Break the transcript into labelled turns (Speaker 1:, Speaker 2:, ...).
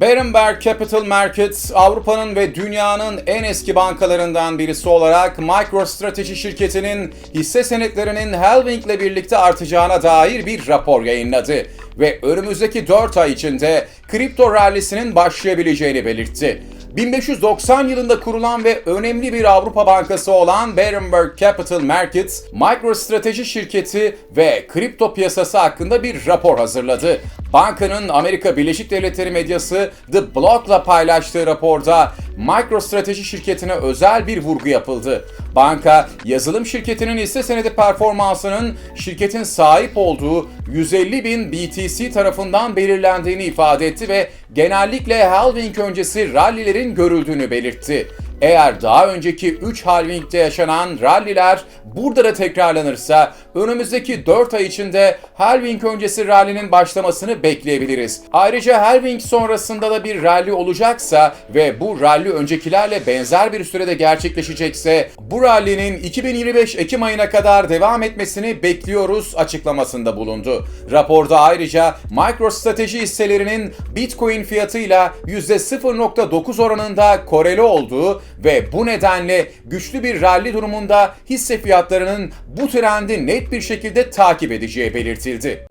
Speaker 1: Berenberg Capital Markets, Avrupa'nın ve dünyanın en eski bankalarından birisi olarak MicroStrateji şirketinin hisse senetlerinin halving ile birlikte artacağına dair bir rapor yayınladı ve önümüzdeki 4 ay içinde kripto rallisinin başlayabileceğini belirtti. 1590 yılında kurulan ve önemli bir Avrupa bankası olan Berenberg Capital Markets, MicroStrateji şirketi ve kripto piyasası hakkında bir rapor hazırladı. Bankanın Amerika Birleşik Devletleri medyası The Block'la paylaştığı raporda MicroStrateji şirketine özel bir vurgu yapıldı. Banka, yazılım şirketinin hisse senedi performansının şirketin sahip olduğu 150 bin BTC tarafından belirlendiğini ifade etti ve genellikle halving öncesi rallilerin görüldüğünü belirtti. Eğer daha önceki 3 halvingde yaşanan ralliler burada da tekrarlanırsa önümüzdeki 4 ay içinde halving öncesi rallinin başlamasını bekleyebiliriz. Ayrıca halving sonrasında da bir rally olacaksa ve bu rally öncekilerle benzer bir sürede gerçekleşecekse bu rallinin 2025 Ekim ayına kadar devam etmesini bekliyoruz açıklamasında bulundu. Raporda ayrıca MicroStrateji hisselerinin Bitcoin fiyatıyla %0.9 oranında koreli olduğu ve bu nedenle güçlü bir rally durumunda hisse fiyatlarının bu trendi net bir şekilde takip edeceği belirtildi.